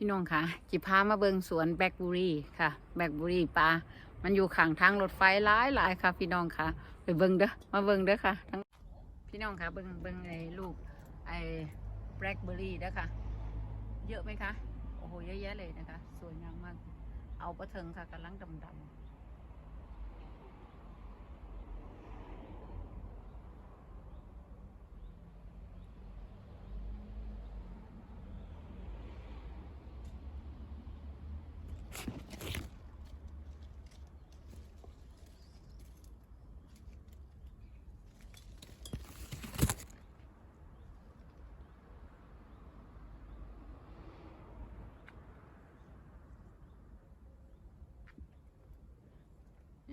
พี่น้องคะจิพามาเบิงสวนแบล็กบุรีค่ะแบล็กบุรีปลามันอยู่ข้างทางรถไฟหลายหลายค่ะ พี่น้องค่ะ ไปเบิงเด้อมาเบิงเด้อค่ะทั้งพี่น้องค่ะเบิงเบิงไอ้ลูกไอ้แบล็กบุรีเด้อค่ะ เยอะไหมคะโอ้โหเยอะแยะเลยนะคะ สวยงามมาก เอาประเทิงค่ะกำลังดำๆ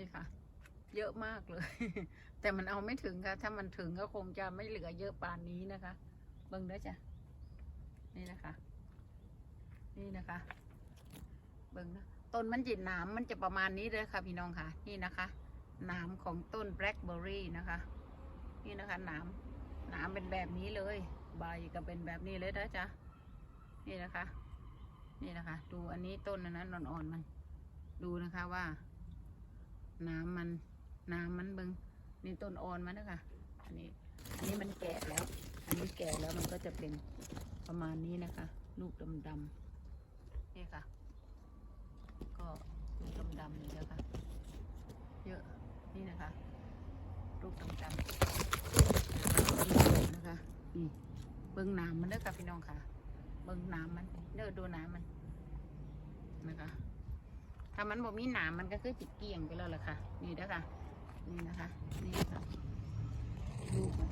นี่ค่ะ เยอะมากเลย แต่มันเอาไม่ถึงค่ะ ถ้ามันถึงก็คงจะไม่เหลือเยอะปานนี้นะคะ เบิ่งเด้อจ้ะ นี่นะคะ นี่นะคะ เบิ่งนะต้นมันจิตหนามมันจะประมาณนี้เลยค่ะ พี่น้องค่ะ นี่นะคะหนามของต้นแบล็คเบอร์รี่นะคะ นี่นะคะหนามหนามเป็นแบบนี้เลย ใบก็เป็นแบบนี้เลยนะจ๊ะนี่นะคะ นี่นะคะ ดูอันนี้ต้นอันนั้นอ่อนๆมัน ดูนะคะว่า น้ำมันน้ำมันเบิงนี่ต้นอ่อนมันนะคะอันนี้อันนี้มันแก่แล้ว อันนี้แก่แล้วมันก็จะเป็นประมาณนี้นะคะ ลูกดำๆนี่ค่ะ ก็ลูกดำๆนี่นะค่ะเยอะนี่นะคะ ลูกดำๆนะคะนี่เบิ้งน้ำมันเด้อค่ะพี่น้องค่ะ เบิ้งน้ำมันเด้อดูน้ำมันนะคะ ถ้ามันบ่มีหนามมันก็คือจิเกลี่ยงไปแล้วล่ะค่ะ นี่เด้อค่ะนี่นะคะ นี่ค่ะลูกมัน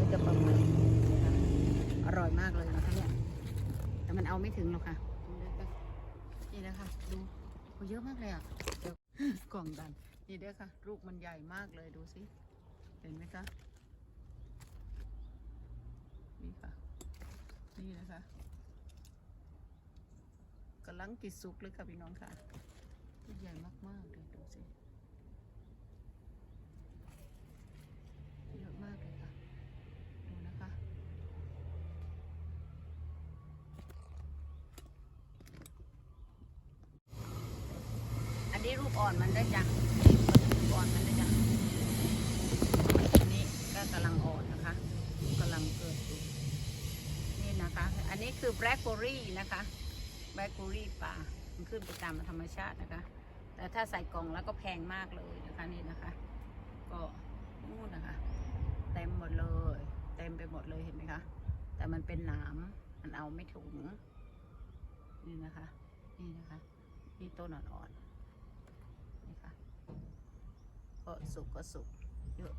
ก็จะประมาณนี้นะคะอร่อยมากเลยนะคะเนี่ย แต่มันเอาไม่ถึงหรอกค่ะ นี่เด้อค่ะดูโอ้เยอะมากเลยอะเกล่องดัน นี่เด้อค่ะ ลูกมันใหญ่มากเลยดูสิ เห็นไหมคะ นี่ค่ะ นี่นะคะำลังติดซุกเลยค่ะพี่น้องค่ะลูกใหญ่มากๆเลยดูสิเยอะมากเลยค่ะ ดูนะคะ อันนี้รูปอ่อนมันได้จ้ะรูปอ่อนมันได้จ้ะอันนี้ก็กำลังอ่อนนะคะกำลังเกิดอยู่นี่นะคะ อันนี้คือแบล็คเบอรี่นะคะ แบล็คเบอรี่ป่ามันขึ้นไปตามธรรมชาตินะคะ แต่ถ้าใส่กล่องแล้วก็แพงมากเลยนะคะนี่นะคะ ก็นู่นนะคะ เต็มหมดเลย เต็มไปหมดเลยเห็นไหมคะ แต่มันเป็นหนามมันเอาไม่ถุงนี่นะคะ นี่นะคะนี่ต้นอ่อนๆนี่ค่ะก็สุกก็สุกเยอะ